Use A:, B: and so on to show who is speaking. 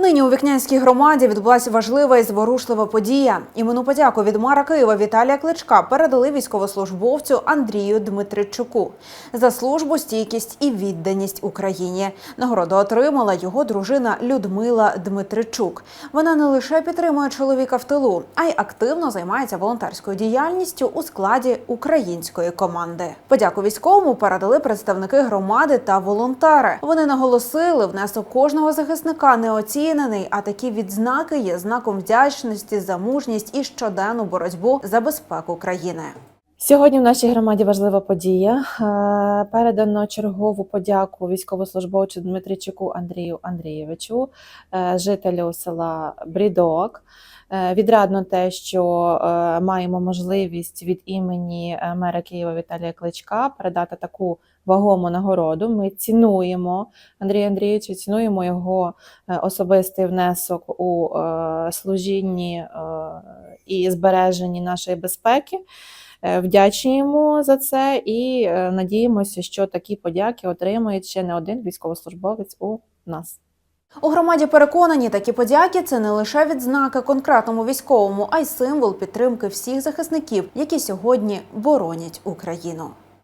A: Нині у Вікнянській громаді відбулася важлива і зворушлива подія. Імену подяку від мера Києва Віталія Кличка передали військовослужбовцю Андрію Дмитричуку за службу, стійкість і відданість Україні. Нагороду отримала його дружина Людмила Дмитричук. Вона не лише підтримує чоловіка в тилу, а й активно займається волонтерською діяльністю у складі української команди. Подяку військовому передали представники громади та волонтери. Вони наголосили, внесок кожного захисника неоцінений, а такі відзнаки є знаком вдячності за мужність і щоденну боротьбу за безпеку країни.
B: Сьогодні в нашій громаді важлива подія. Е, Передано чергову подяку військовослужбовцю Дмитричуку Андрію Андрійовичу, е, жителю села Брідок. Е, Відрадно те, що маємо можливість від імені мера Києва Віталія Кличка передати таку вагому нагороду. Ми цінуємо Андрія Андрійовича, цінуємо його е, особистий внесок у е, служінні е, і збереженні нашої безпеки. Вдячні йому за це і надіємося, що такі подяки отримує ще не один військовослужбовець у нас.
A: У громаді переконані, такі подяки це не лише відзнака конкретному військовому, а й символ підтримки всіх захисників, які сьогодні боронять Україну.